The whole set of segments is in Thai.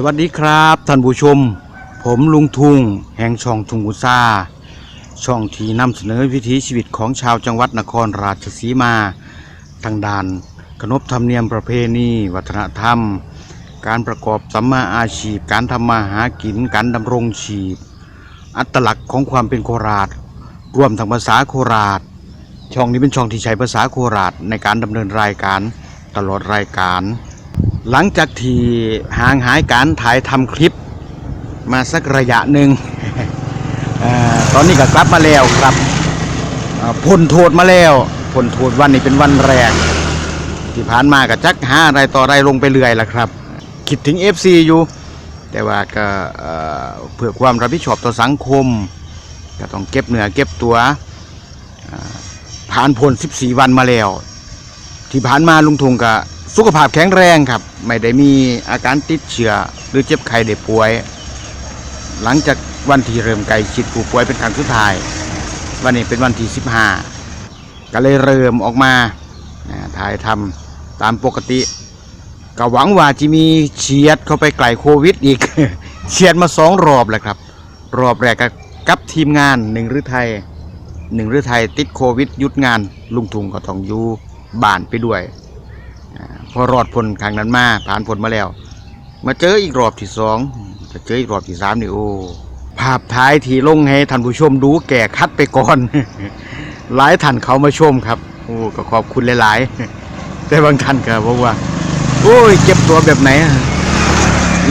สวัสดีครับท่านผู้ชม ผมลุงทุงแห่งช่องทุงกุซาช่องที่นำเสนอวิถีชีวิตของชาวจังหวัดนครราชสีมา ทางด้านขนบธรรมเนียมประเพณี วัฒนธรรม การประกอบสัมมาอาชีพ การทำมาหากินการดำรงชีพ อัตลักษณ์ของความเป็นโคราชรวมทั้งภาษาโคราช ช่องนี้เป็นช่องที่ใช้ภาษาโคราชในการดำเนินรายการตลอดรายการ หลังจากที่ห่างหายการถ่ายทำคลิปมาสักระยะหนึ่งอตอนนี้ก็กลับมาแล้วครับพ้นโทษมาแล้วพ้นโทษวันนี้เป็นวันแรก ที่ผ่านมาก็จักหาอะไรต่ออะไรลงไปเรื่อยล้วครับ คิดถึง FC อยู่ แต่ว่าก็เพื่อความรับผิดชอบต่อสังคม ก็ต้องเก็บเหนือเก็บตัวผ่านพ้น14 วันมาแล้ว ที่ผ่านมาลุงทงก็ สุขภาพแข็งแรงครับ ไม่ได้มีอาการติดเชื้อหรือเจ็บไข้ได้ป่วย หลังจากวันที่เริ่มใกล้ชิดผู้ป่วยเป็นครั้งสุดท้าย วันนี้เป็นวันที่ 15 ก็เลยเริ่มออกมาถ่ายทำตามปกติก็หวังว่าจะมีเฉียดเข้าไปไกลโควิดอีกเฉียดมาสองรอบแล้วครับ รอบแรกกับทีมงานหนึ่งฤทัยหนึ่งฤทัยติดโควิดยุดงานลุงทุงก็ต้องอยู่บ้านไปด้วย อาพอรอดพ้นครั้งนั้นมาผ่านพ้นมาแล้ว มาเจออีกรอบที่สองจะเจออีกรอบที่สามนี่โอ้ภาพท้ายที่ลงให้ท่านผู้ชมดูแก่คัดไปก่อน หลายท่านเขามาชมครับโอ้ก็ขอบคุณหลาย ๆ แต่บางท่านก็บอกว่า โอ้ยเจ็บตัวแบบไหน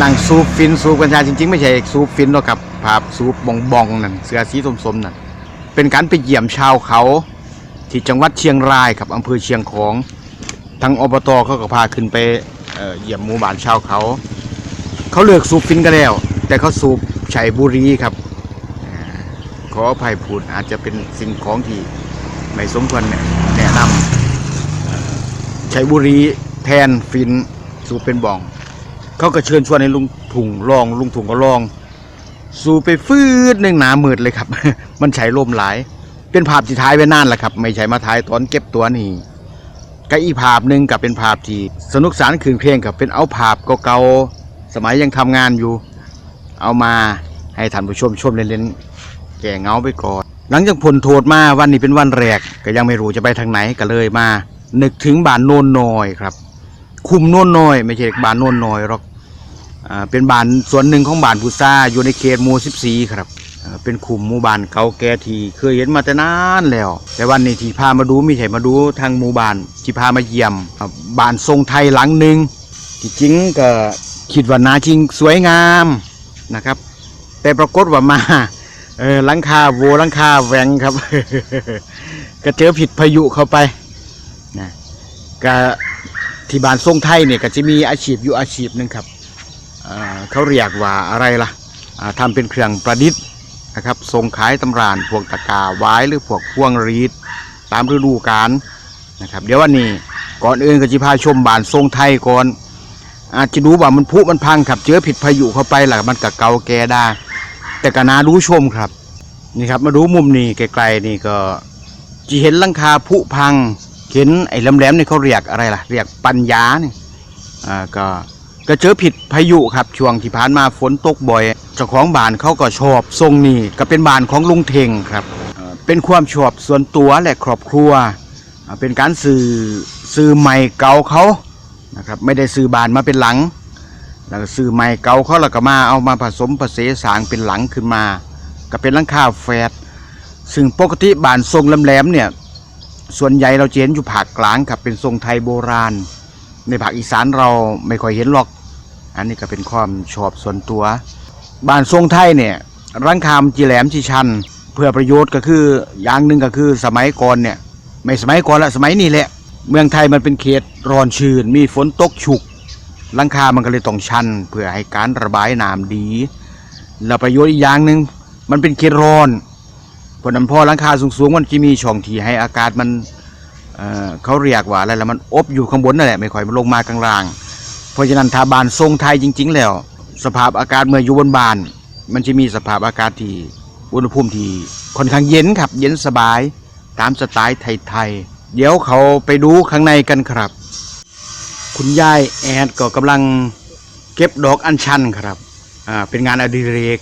นั่งสูบฟินสูบกัญชาจริง ๆ ไม่ใช่สูบฟินหรอกครับภาพสูบบองบองๆนั่นเสือสีสมๆนั่นเป็นการไปเยี่ยมชาวเขา ที่จังหวัดเชียงรายครับอำเภอเชียงของ ทางอบตเขาก็พาขึ้นไปเอ่อเยี่ยมหมู่บ้านชาวเขา เขาเลิกสูบฟินกันแล้ว แต่เขาสูบไฉบุรีครับอขออภัยพูดอาจจะเป็นสิ่งของที่ไม่สมควรแนะนะนำไฉบุรีแทนฟินสูบเป็นบอง เขาก็เชิญชวนให้ลุงถุงลอง ลุงถุงก็ลอง สูบไปฟืดหนึ่งหนามืดเลยครับ มันใช้ลมหลาย เป็นภาพที่ท้ายไว้นานแหละครับ ไม่ใช่มาถ่ายตอนเก็บตัวนี่ ก็อีภาพหนึ่งกับเป็นภาพที่สนุกสนานคืนเพลงกับเป็นเอาภาพเก่าๆสมัยยังทำงานอยู่ เอามาให้ท่านผู้ชมชมเล่นๆแก่เงาไปก่อน หลังจากผลโทษมาวันนี้เป็นวันแรก ก็ยังไม่รู้จะไปทางไหนก็เลยมา นึกถึงบ้านโนนน้อยครับ คุมโนนน้อย ไม่ใช่บ้านโนนน้อยหรอกอเป็นบ้านส่วนหนึ่งของบ้านพุทราอยู่ในเขตหมู่14 ครับ เป็นขุมหมู่บ้านเก่าแก่ที่เคยเห็นมาแต่นานแล้ว แต่วันนี้ที่พามาดูม่ใช่มาดูทางหมู่บ้านที่พามาเยี่ยมบ้านทรงไทยหลังหนึ่งที่จริงก็คิดว่านาจริงสวยงามนะครับ แต่ปรากฏว่ามาเออหลังคาโวหลังคาแหวงครับ ก็เจอผิดพายุเข้าไปนะก็ที่บ้านทรงไทยเนี่ยก็จะมีอาชีพอยู่อาชีพหนึ่งครับเขาเรียกว่าอะไรล่ะอ่าทำเป็นเครื่องประดิษฐ์ นะครับส่งขายตำรานพวกตะกาไว้หรือพวกพวงรีดตามฤดูกาลนะครับ เดี๋ยววันนี้ก่อนอื่นก็จะพาชมบานทรงไทยก่อน อาจจะดูว่ามันผุมันพังครับเจอผิดพายุเข้าไปหล่ะมันก็เกาแกได้แต่ก็น่าดูชมครับนี่ครับมาดูมุมนี้ไกลๆนี่ก็จะเห็นลังคาผุพังเห็นไอ้แหลมๆนี่เขาเรียกอะไรล่ะ เรียกปัญญานี่อ่าก็ก็เจอผิดพายุครับช่วงที่ผ่านมาฝนตกบ่อย เจ้าของบ้านเขาก็ชอบทรงนี้ก็เป็นบ้านของลุงเทงครับเป็นความชอบส่วนตัวและครอบครัว เป็นการซื้อซื้อใหม่เก่าเขานะครับไม่ได้ซื้อบานมาเป็นหลัง แล้วก็ซื้อใหม่เก่าเขาแล้วก็มาเอามาผสมผสานสางเป็นหลังขึ้นมา ก็เป็นหลังคาแฝดซึ่งปกติบานทรงแหลมๆเนี่ยส่วนใหญ่เราเห็นอยู่ภาคกลางครับเป็นทรงไทยโบราณ ในภาคอีสานเราไม่ค่อยเห็นหรอก อันนี้ก็เป็นความชอบส่วนตัว บ้านทรงไทยเนี่ยรังคามจีแหลมจีชัน เพื่อประโยชน์ก็คืออย่างหนึ่งก็คือสมัยก่อนเนี่ยไม่สมัยก่อนละสมัยนี้แหละ เมืองไทยมันเป็นเขตร้อนชื้นมีฝนตกชุกหลังคามันก็เลยต้องชัน เพื่อให้การระบายน้ำดี แล้วประโยชน์อีกอย่างหนึ่งมันเป็นเขตร้อนเพราะนั้นพอหลังคาสูงๆมันจะมีช่องที่ให้อากาศมันเเขาเรียกว่าอะไรละมันอบอยู่ข้างบนนั่นแหละไม่ค่อยมันลงมากลางล่างเพราะฉะนั้นถ้าบานทรงไทยจริง ๆ แล้ว สภาพอากาศเมื่ออยู่บนบาน มันจะมีสภาพอากาศที่อุณหภูมิที่ค่อนข้างเย็นครับ เย็นสบายตามสไตล์ไทยๆเดี๋ยวเขาไปดูข้างในกันครับ คุณยายแอดก็กำลังเก็บดอกอัญชันครับอ่าเป็นงานอดิเรก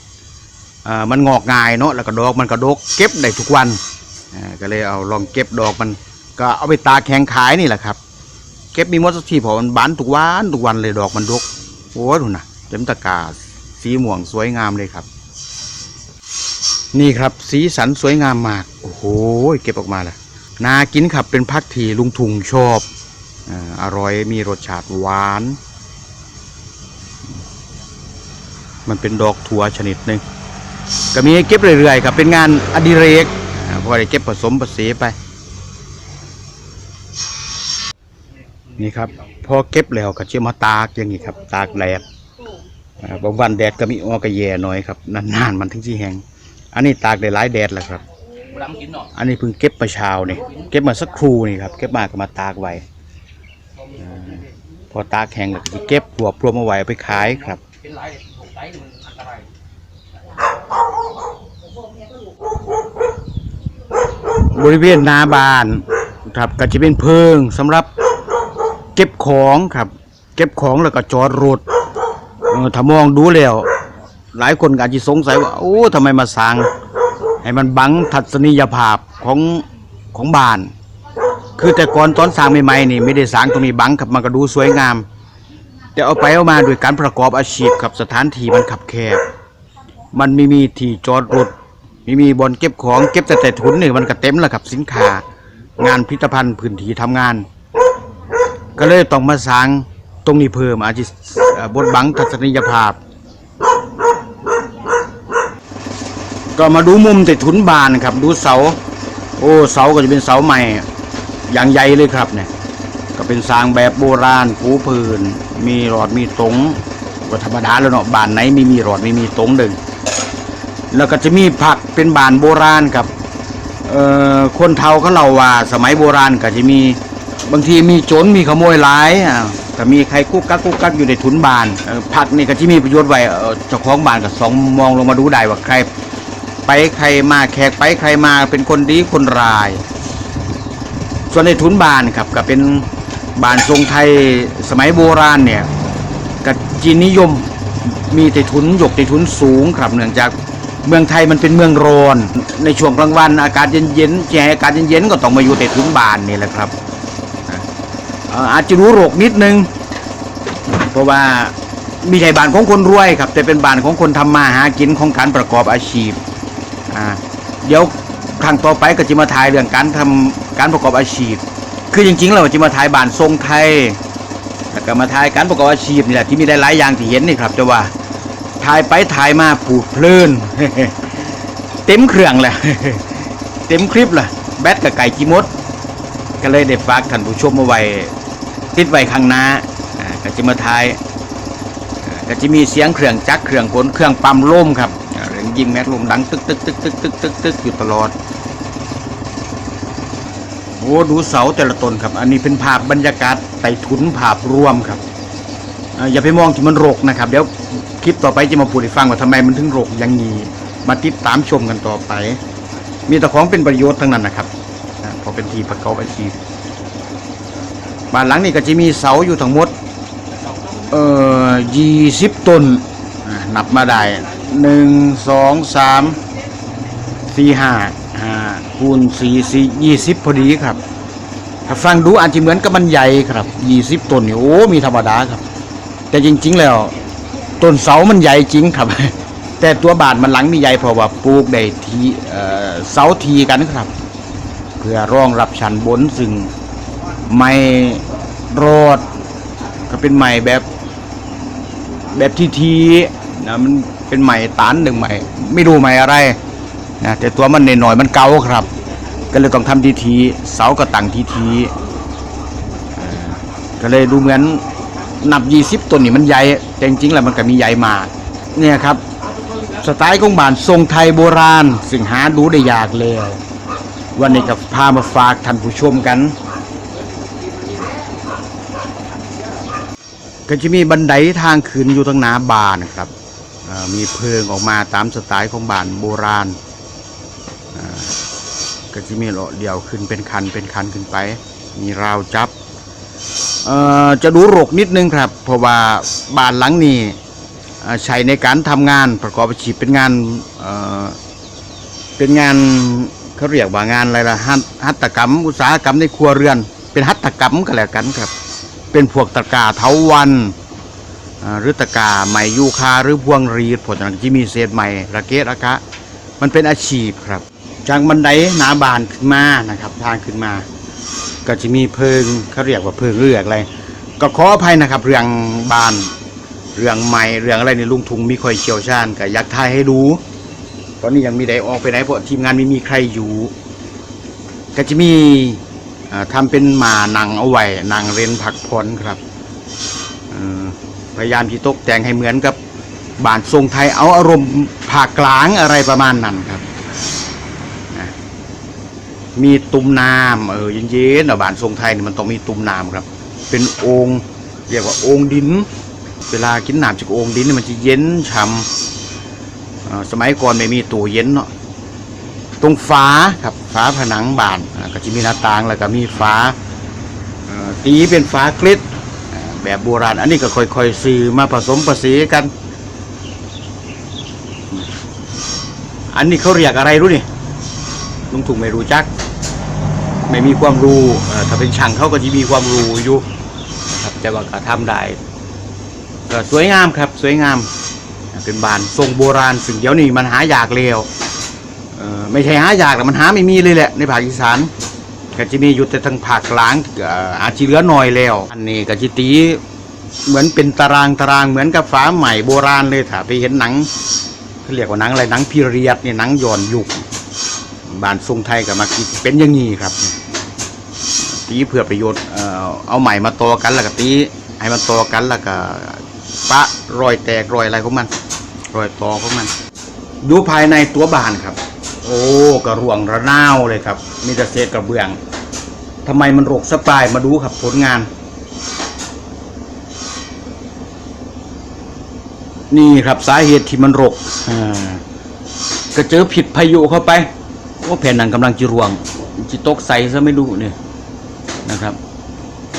อ่ามันงอกง่ายเนาะแล้วก็ดอกมันก็ดกเก็บได้ทุกวันอ่าก็เลยเอาลองเก็บดอกมันก็เอาไปตาแข็งขายนี่แหละครับ เก็บมีมดสักทีเพอมันบานทุกวันทุกวันเลยดอกมันดกโอ้ดูนะ เต็มตะกาสีม่วงสวยงามเลยครับ นี่ครับสีสันสวยงามมาก โอ้โห เก็บออกมาแล้วนากินครับเป็นพักทีลุงทุงชอบอร่อยมีรสชาติหวาน มันเป็นดอกถั่วชนิดหนึ่งก็มีให้เก็บเรื่อยๆครับเป็นงานอดิเรกพราะว่าได้เก็บผสมผสานไป นี่ครับพอเก็บแล้วก็จะมาตากอย่างนี้ครับ ตากแดด บางวันแดดก็มีออกก็แย่หน่อยครับนานๆมันถึงที่แห้งอันนี้ตากได้หลายแดดแหละครับ อันนี้เพิ่งเก็บประเช้านี่เก็บมาสักครูนี่ครับเก็บมาก็มาตากไว้พอตากแห้งแล้วก็เก็บรวบรวมเอาไว้เอาไปขายครับบริเวณนาบานครับก็จะเป็นเพิงสำหรับเก็บของครับ เก็บของแล้วก็จอดรถ ถ้ามองดูแล้ว หลายคนอาจจะสงสัยว่า โอ้ทำไมมาสร้าง ให้มันบังทัศนียภาพของของบ้าน คือแต่ก่อนตอนสร้างใหม่ๆนี่ ไม่ได้สร้างตรงนี้บังครับมันก็ดูสวยงาม แต่เอาไปเอามาด้วยการประกอบอาชีพครับสถานที่มันขับแคบ มันไม่มีที่จอดรถไม่มีบอนเก็บของเก็บแต่แต่ทุนนี่มันก็เต็มแล้วครับสินค้า งานพิพิธภัณฑ์พื้นที่ทำงาน ก็เลยต้องมาสร้าง ตรงนี้เพิ่มอาจจะบดบังทัศนียภาพ ก็มาดูมุมแต่ทุนบานครับ ดูเสา โอ้เสาก็จะเป็นเสาใหม่ อย่างใหญ่เลยครับเนี่ย ก็เป็นสร้างแบบโบราณปูพื้น มีหลอดมีตรงก็ธรรมดาแล้วเนาะบานไหนไม่มีหลอดไม่มีตรงเดึงแล้วก็จะมีผักเป็นบานโบราณครับคนเฒ่าเขาเล่าว่าสมัยโบราณก็จะมีบางทีมีโจรมีขโมยหลายอ่า ก็มีใครกุ๊กกักกุ๊กกักอยู่ในถุนบานผักนี่ก็จะมีประโยชน์ไว้เจ้าของบานก็สองมองลงมาดูได้ว่าใคร ไปใครมาแขกไปใครมาเป็นคนดีคนร้าย ส่วนในถุนบานครับก็เป็นบานทรงไทยสมัยโบราณเนี่ยก็จีนนิยมมีแต่ถุนหยกแต่ถุนสูงครับเนื่องจากเมืองไทยมันเป็นเมืองร้อนในช่วงกลางวันอากาศเย็นๆแจอากาศเย็นๆก็ต้องมาอยู่แต่ถุนบานนี่แหละครับ อาจจะรู้โรคนิดนึง เพราะว่ามีใช่บานของคนรวยครับ แต่เป็นบานของคนทำมาหากินของการประกอบอาชีพอ่าเดี๋ยวครั้งต่อไปก็จะมาถ่ายเรื่องการทำการประกอบอาชีพ คือจริงๆเราจะมาถ่ายบานทรงไทยแล้วก็มาถ่ายการประกอบอาชีพนี่แหละที่มีหลายอย่างที่เห็นนี่ครับแต่ว่าถ่ายไปถ่ายมาผูดเพลินเต็มเครื่องแหละเต็มคลิปแหละแบตกับไก่กีมด ก็เลยได้ฝากท่านผู้ชมเอาไว้ ติดไว้ข้างหน้าก็จะมาถ่ายก็จะมีเสียงเครื่องจักรเครื่องขนเครื่องปั๊มลมครับเรื่องยิงแม็กลมดังตึกตึกตึกตึกตึกตึกตึกอยู่ตลอดโอ้ดูเสาแต่ละต้นครับ อันนี้เป็นภาพบรรยากาศไต่ถุนภาพรวมครับอย่าไปมองที่มันรกนะครับ เดี๋ยวคลิปต่อไปจะมาพูดให้ฟังว่าทำไมมันถึงรกอย่างนี้มาติดตามชมกันต่อไป มีแต่ของเป็นประโยชน์ทั้งนั้นนะครับพอเป็นทีประกอบอาชีพ บ้านหลังนี้ก็จะมีเสาอยู่ทั้งหมดเอ่อยี่สิบต้นนับมาได้หนึ่งสองสามสี่ห้าห้าคูณสี่สี่ยี่สิบพอดีครับ ถ้าฟังดูอาจจะเหมือนกับมันใหญ่ครับยี่สิบต้นนี่โอ้มีธรรมดาครับ แต่จริง ๆ แล้วต้นเสามันใหญ่จริงครับ แต่ตัวบาทมันหลังมีใหญ่เพราะว่าปลูกได้ทีเอ่อเสาทีกันครับ เพื่อรองรับชั้นบนซึ่งไม่ รอด ก็เป็นใหม่แบบ แบบทีทีนะมันเป็นใหม่ตานหนึ่งใหม่ ไม่รู้ใหม่อะไรนะแต่ตัวมันหน่อยมันเก่าครับ ก็เลยต้องทำทีทีเสาก็ตั้งทีทีก็เลยดูเหมือนนับยี่สิบต้นนี่มันใหญ่แต่จริงๆแล้วมันก็มีใหญ่มากเนี่ยครับสไตล์ของบ้านทรงไทยโบราณ ซึ่งหาดูได้ยากเลยวันนี้ก็พามาฝากท่านผู้ชมกัน ก็จะมีบันไดทางขึ้นอยู่ทางหน้าบานนะครับมีเพลิงออกมาตามสไตล์ของบานโบราณก็จะมีเลาะเดี่ยวขึ้นเป็นคันเป็นคันขึ้นไป มีราวจับจะดูรกนิดนึงครับ เพราะว่าบานหลังนี้ใช้ในการทำงานประกอบอาชีพเป็นงานเเป็นงานเขาเรียกว่างานอะไรล่ะหัตหัตถกรรม อุตสาหกรรมในครัวเรือน เป็นหัตถกรรมก็แล้วกันครับ เป็นพวกตะกาเถาวันหรือตะกาไหมยูคาหรือพวงรีดผลจากที่มีเศษใหม่ระเกะระกะ มันเป็นอาชีพครับ จากบันไดหนาบานขึ้นมานะครับทางขึ้นมา ก็จะมีเพิงเขาเรียกว่าเพิงเรือกอะไรก็ขออภัยนะครับ เรื่องบานเรื่องใหม่เรื่องอะไรในลุงทุงมีคอยเชี่ยวชาญก็อยากถ่ายให้ดูตอนนี้ยังมีได้ออกไปไหนเพราะทีมงานไม่มีใครอยู่ ก็จะมี ทำเป็นหมาหนังเอาไว้หนังเรนผักผ่อนครับพยายามที่ตกแต่งให้เหมือนกับบ้านทรงไทยเอาอารมณ์ภาคกลางอะไรประมาณนั้นครับ มีตุ้มน้ำเออเย็นๆอะบ้านทรงไทยนี่มันต้องมีตุ้มน้ำครับ เป็นองค์เรียกว่าองค์ดิน เวลากินน้ำจากองค์ดินนี่มันจะเย็นฉ่ำเอ่อสมัยก่อนไม่มีตู้เย็นเนาะ ตรงฝาครับฝาผนังบานก็จะมีหน้าต่างแล้วก็มีฝาตีเป็นฝากล็ดแบบโบราณ อันนี้ก็ค่อยๆซื้อมาผสมประสีกัน อันนี้เขาเรียกอะไรรู้นี่ลุงถุงไม่รู้จัก ไม่มีความรู้ถ้าเป็นช่างเขาก็จะมีความรู้อยู่นะครับแต่ว่าก็ทำได้ก็สวยงามครับ สวยงามเป็นบานทรงโบราณสิ่งเดียวนี้มันหายากเร็ว ไม่ใช่หายากแต่มันหาไม่มีเลยแหละในภาคอีสานก็จะมีอยู่แต่ทางภาคกลางอาจจะเหลือหน่อยแล้ว อันนี้ก็จิตีเหมือนเป็นตารางตารางเหมือนกับฝาใหม่โบราณเลยถ้าไปเห็นหนังเขาเรียกว่าหนังอะไรหนังพีเรียดเนี่ยหนังย้อนยุคบานทรงไทยกับมาคิเป็นอย่างนี้ครับ ตีเพื่อประโยชน์เอาใหม่มาต่อกันแล้วก็ตีให้มันต่อกันแล้วก็ปะรอยแตกรอยอะไรของมัน รอยต่อของมันอยู่ภายในตัวบานครับ โอ้กระรวงระนาวเลยครับ มีแต่เศษกระเบื้องทำไมมันรกสปายมาดูครับผลงาน นี่ครับสาเหตุที่มันรกอ่าก็เจอผิดพายุเข้าไปโอ้แผ่นหนังกำลังจะรวงจิตกใสซะไม่รู้เนี่ยนะครับ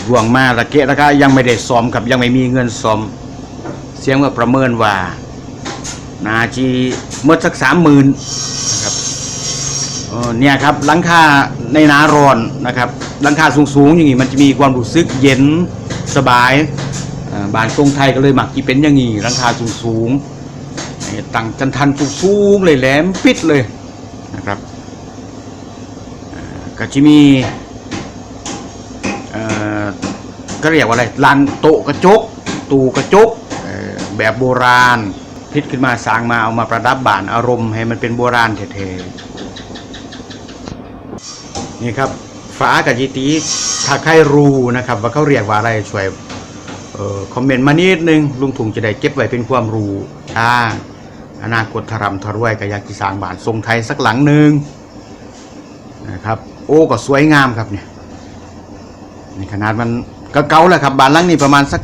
รวงมาระเกะระกะยังไม่ได้ซ้อมครับยังไม่มีเงินซ้อม เสียงว่าประเมินว่า นาจีเมื่อสักสามหมื่น เนี่ยครับหลังคาในหนาร้อนนะครับหลังคาสูงๆอย่างนี้มันจะมีความรู้สึกเย็นสบายบ้านทรงไทยก็เลยหมักที่เป็นอย่างนี้หลังคาสูงๆตั้งจันทันสูงๆเลยแหลมปิดเลยนะครับก็จะมีก็เรียกว่าอะไรลานโต๊ะกระจก ตู้กระจกแบบโบราณพิดขึ้นมาสร้างมาเอามาประดับบ้านอารมณ์ให้มันเป็นโบราณเท่ๆ นี่ครับฝากับยีตีถ้าใครรู้นะครับ ว่าเขาเรียกว่าอะไรช่วยออคอมเมนต์มานิดนึงลุงถุงจะได้เก็บไว้เป็นความรู้ถ้าอนาคตทารำทรวยก็อยากจะสางบานทรงไทยสักหลังหนึ่งนะครับโอ้ก็สวยงามครับเนี่ยในขนาดมันก็เก่าแล้วครับบานลังนี้ประมาณสัก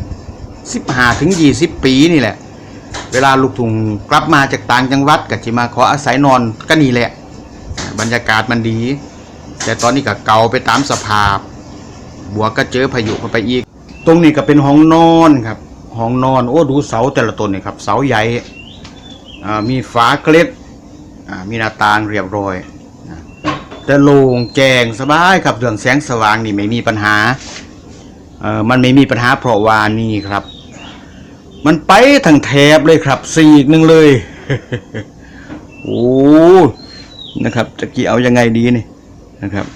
สิบห้าถึงยี่สิบปีนี่แหละ เวลาลูกถุงกลับมาจากต่างจังหวัดก็จะมาขออาศัยนอนก็นี่แหละ บรรยากาศมันดี แต่ตอนนี้ก็เก่าไปตามสภาพ บวกก็เจอพายุเข้าไปอีก ตรงนี้ก็เป็นห้องนอนครับ ห้องนอนโอ้ดูเสาแต่ละต้นนี่ครับ เสาใหญ่ มีฝาเกล็ดมีหน้าต่างเรียบร้อยนะแต่โล่งแจ้งสบายครับเรื่องแสงสว่างนี่ไม่มีปัญหา มันไม่มีปัญหาเพราะว่านี่ครับ มันไปทั้งแถบเลยครับสี่อีกหนึ่งเลย โอ้ นะครับจะกี่เอายังไงดีนี่ นะครับ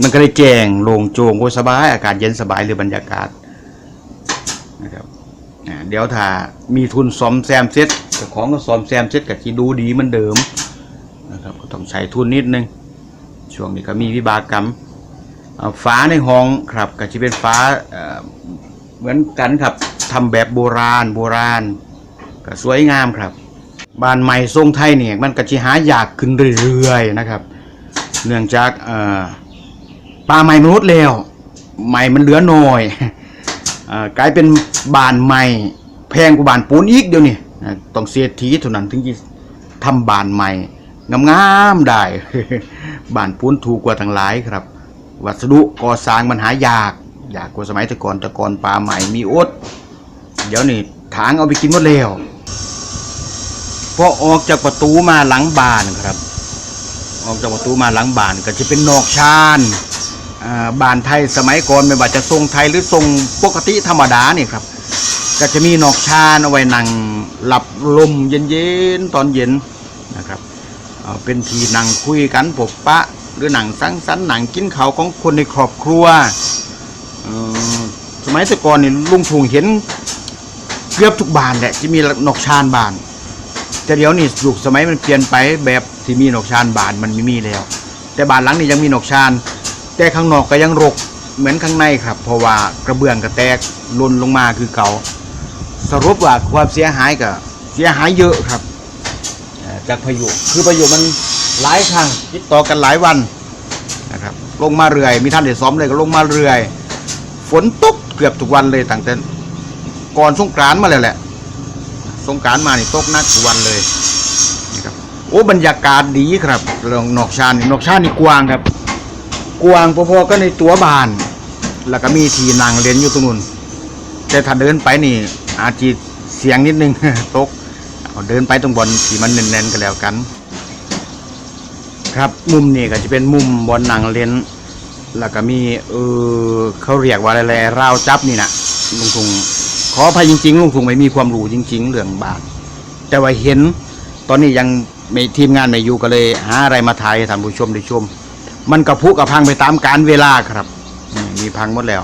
มันก็เลยแจ้งโล่งโจงโอ้สบาย อากาศเย็นสบายเลยบรรยากาศนะครับเดี๋ยวถ้ามีทุนซ่อมแซมเซ็ตของก็ซ่อมแซมเซ็ตกับที่ดูดีมือนเดิมนะครับก็ต้องใช้ทุนนิดนึง ช่วงนี้ก็มีวิบากกรรมฟ้าในห้องครับก็จะเป็นฟ้าเหมือนกันครับทำแบบโบราณโบราณ ก็สวยงามครับ บ้านใหม่ทรงไทยเนี่ยมันก็จะหายากขึ้นเรื่อยๆนะครับ เนื่องจากป่าไม้มนุษย์แล้วไม้มันเหลือน้อยอกลายเป็นบานใหม่แพงกว่าบานปูนอีกเดี๋ยวนี้ต้องเสียทีเท่านั้นถึงจะทำบานใหม่งามๆได้บานปูนถูกกว่าทั้งหลายครับ วัสดุก่อสร้างมันหายาก ยากกว่าสมัยต่ก่อนต่ก่อนป่าใหม่มีอดเดี๋ยวนี้ถางเอาไปกินหมดแล้วพอออกจากประตูมาหลังบานครับ ออกจากประตูมาหลังบานก็จะเป็นนอกชานบานไทยสมัยก่อนไม่ว่าจะทรงไทยหรือทรงปกติธรรมดานี่ครับ ก็จะมีนอกชานเอาไว้นั่งหลับลมเย็นๆตอนเย็นนะครับเเป็นที่นั่งคุยกันปบปะ หรือหนังสังสรรค์หนังกินข้าวของคนในครอบครัวสมัยแต่ก่อนนี่ลุงทุงเห็นเกือบทุกบานแหละที่มีนอกชานบาน แต่เดี๋ยวนี้ยุคสมัยมันเปลี่ยนไปแบบ ที่มีนกชานบานมันไม่มีแล้ว แต่บานหลังนี้ยังมีนกชานแต่ข้างนอกก็ยังรกเหมือนข้างในครับ เพราะว่ากระเบื้องก็แตกล่นลงมาคือเก่าสรุปว่าความเสียหายก็เสียหายเยอะครับจากพายุคือพายุมันหลายครั้งติดต่อกันหลายวันนะครับลงมาเรื่อย มีท่านได้ซ้อมเลยก็ลงมาเรื่อย ฝนตกเกือบทุกวันเลยตั้งแต่ก่อนสงกรานมาแล้วแหละสงกรารมานี่ตกนักทุกวันเลย โอ้บรรยากาศดีครับเรื่องนอกชานนี่นอกชานนี่กว้างครับ กว้างพอๆก็ในตัวบ้าน แล้วก็มีทีนั่งเล่นอยู่ตรงนู้นแต่ถ้าเดินไปนี่ อาจจะเสียงนิดนึงตกเดินไปตรงบอลที่มันแน่นๆกันแล้วกัน ครับมุมนี่ก็จะเป็นมุมบอลนังเล่นแล้วก็มีเออเขาเรียกว่าอะไรๆราวจับนี่นะลุงทุงขออภัยจริงๆลุงทุงไม่มีความรู้จริง ๆ เรื่องบาทแต่ว่าเห็นตอนนี้ยัง ไม่ทีมงานไม่อยู่ก็เลย หาอะไรมาถ่ายให้ท่านผู้ชมได้ชม มันกระพุกระพังไปตามการเวลาครับนี่มีพังหมดแล้ว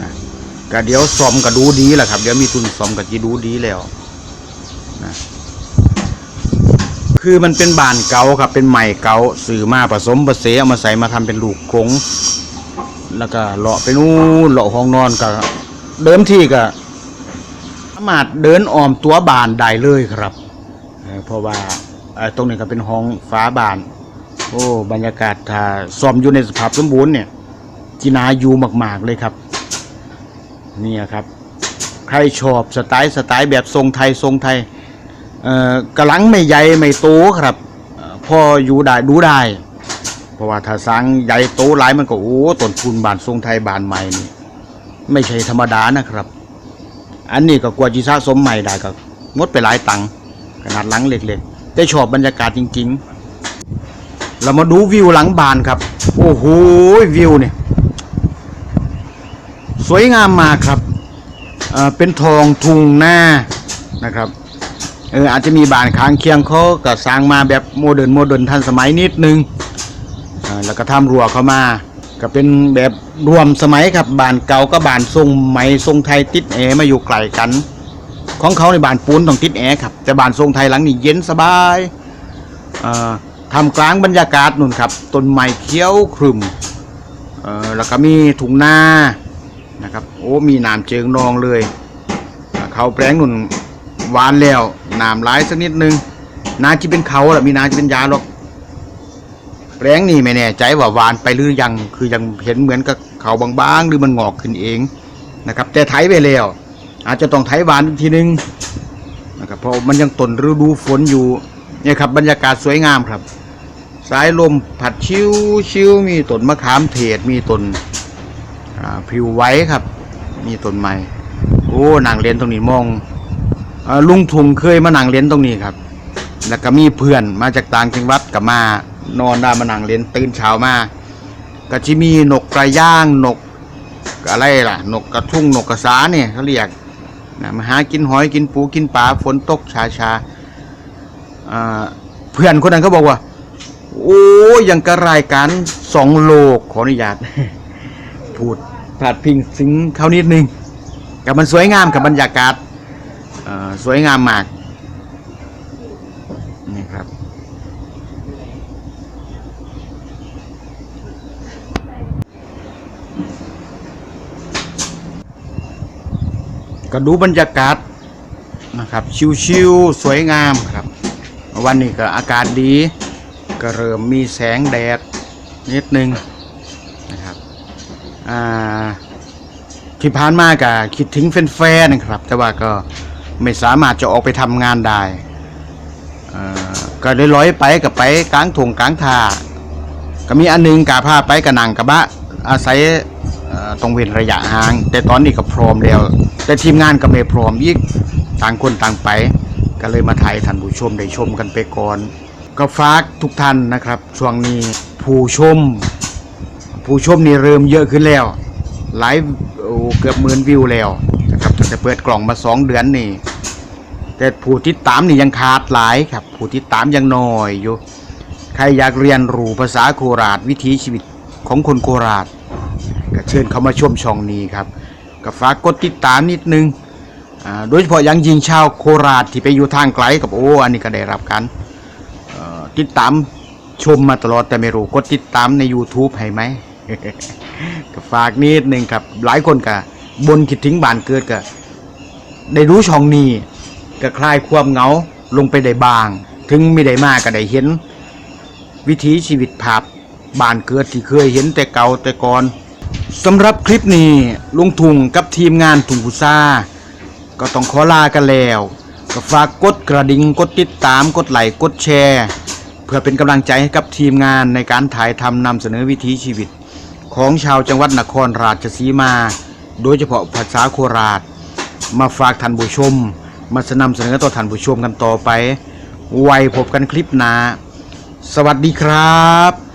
นะก็เดี๋ยวซ่อมก็ดูดีแหละครับ เดี๋ยวมีทุนซ่อมก็จะดูดีแล้วนะคือมันเป็นบานเก่าครับ เป็นใหม่เก่าสื่อมาผสมผสมเอามาใส่มาทำเป็นลูกกงแล้วก็เลาะไปนู่นเลาะห้องนอนก็เดิมที่ก็สามารถเดินอ้อมตัวบานได้เลยครับ เพราะว่า ตรงนี้ก็เป็นห้องฟ้าบาน โอ้บรรยากาศถ้าซ่อมอยู่ในสภาพสมบูรณ์เนี่ยจีนาอยู่มาก ๆ เลยครับนี่ครับ ใครชอบสไตล์สไตล์แบบทรงไทยทรงไทยเอ่อกระลังไม่ใหญ่ไม่โตครับพ่อพออยู่ได้ดูได้ เพราะว่าถ้าสร้างใหญ่โตหลายมันก็โอ้ต้นทุนบานทรงไทยบานใหม่นี่ไม่ใช่ธรรมดานะครับ อันนี้ก็กว่าจีสะสมใหม่ได้ก็งดไปหลายตังค์ขนาดหลังเล็กๆ แต่ชอบบรรยากาศจริง ๆ เรามาดูวิวหลังบานครับ โอ้โหวิวเนี่ย สวยงามมากครับเเป็นทองทุ่งหน้านะครับเอออาจจะมีบานค้างเคียงเขาก็สร้างมาแบบโมเดิร์นโมเดิร์นทันสมัยนิดนึงแล้วก็ทำรั้วเข้ามาก็เป็นแบบรวมสมัยครับบานเก่าก็บานทรงใหมทรงไทยติดแอมาอยู่ไกลกัน ของเขาในบานปูนต้องติดแอร์ครับ แต่บานทรงไทยหลังนี้เย็นสบายทำกลางบรรยากาศนุ่นครับต้นไม้เขียวครึมแล้วก็มีถุงนานะครับ โอ้มีน้ำเจิงนองเลยเขาแปลงนุ่นหวานแล้วน้ำร้ายสักนิดนึงนาจะเป็นเขาแหละมีนาจะเป็นยาหรอกแปลงนี่ไม่แน่ใจว่าหวานไปหรือยังคือยังเห็นเหมือนกับเขาบางๆ หรือมันงอกขึ้นเองนะครับ แต่ไถไปแล้ว อาจจะต้องไถหวานอีกทีนึงนะครับเพราะมันยังต้นฤดูฝนอยู่เนี่ยครับบรรยากาศสวยงามครับ สายลมผัดชิวชิวมีต้นมะขามเทศมีต้นผิวไว้ครับ มีต้นไม้โอ้หนางเรนตรงนี้มองอลุงทุงเคยมาหนังเรนตรงนี้ครับ แล้วก็มีเพื่อนมาจากต่างจังหวัดกับมานอนได้มานั่งเรนตื่นเช้ามาก็จะมีนกกระย่างนกอะไรล่ะ นกกระทุ่งนกกระสาเนี่ยเขาเรียก นะมาหากินหอยกินปูกินปลาฝนตกชาชาๆอ่าเพื่อนคนนั้นเขาบอกว่า โอ้ยังกระรายการสองโลกขออนุญาตพูดผาดพิงถึงเขานิดนึงกับมันสวยงามกับบรรยากาศสวยงามมากนี่ครับ ก็ดูบรรยากาศนะครับ ชิวๆสวยงามครับ วันนี้ก็อากาศดี ก็เริ่มมีแสงแดดนิดนึงนะครับอ่าที่ผ่านมาก็คิดถึงแฟนๆนะครับ แต่ว่าก็ไม่สามารถจะออกไปทำงานได้ก็เลยลอยไปกับไปกลางถงกลางทาก็มีอันหนึงกาพาไปกับนางกระบะอาศัย ต้องเว้นระยะห่าง แต่ตอนนี้ก็พร้อมแล้ว แต่ทีมงานก็ไม่พร้อมอีกต่างคนต่างไป ก็เลยมาถ่ายท่านผู้ชมได้ชมกันไปก่อน ก็ฝากทุกท่านนะครับ ช่วงนี้ผู้ชม ผู้ชมนี่เริ่มเยอะขึ้นแล้วหลายเกือบหมื่นวิวแล้วนะครับตั้งแต่เปิดกล่องมาสองเดือนนี่แต่ผู้ติดตามนี่ยังขาดหลายครับ ผู้ติดตามยังน้อยอยู่ ใครอยากเรียนรู้ภาษาโคราชวิถีชีวิตของคนโคราช ก็เชิญเข้ามาชมช่องนี้ครับก็ฝากกดติดตามนิดนึงโดยเฉพาะยังยิงชาวโคราชที่ไปอยู่ทางไกลกับโอ้อันนี้ก็ได้รับการติดตามชมมาตลอดแต่ไม่รู้กดติดตามใน YouTube ให้ไหมก็ฝากนิดนึงครับ หลายคนก็บนคิดถึงบ้านเกิดก็ได้รู้ช่องนี้ก็คลายความเหงาลงไปได้บาง ถึงไม่ได้มากก็ได้เห็น วิถีชีวิตภาพบ้านเกิดที่เคยเห็นแต่เก่าแต่ก่อน สำหรับคลิปนี้ลุงทุงกับทีมงานทุงกุซาก็ต้องขอลากันแล้ว ก็ฝากกดกระดิ่งกดติดตามกดไลค์กดแชร์ เพื่อเป็นกำลังใจให้กับทีมงานในการถ่ายทำนำเสนอวิถีชีวิต ของชาวจังหวัดนครราชสีมา โดยเฉพาะภาษาโคราช มาฝากท่านผู้ชม มาสนำเสนอต่อท่านผู้ชมกันต่อไป ไว้พบกันคลิปหน้าสวัสดีครับ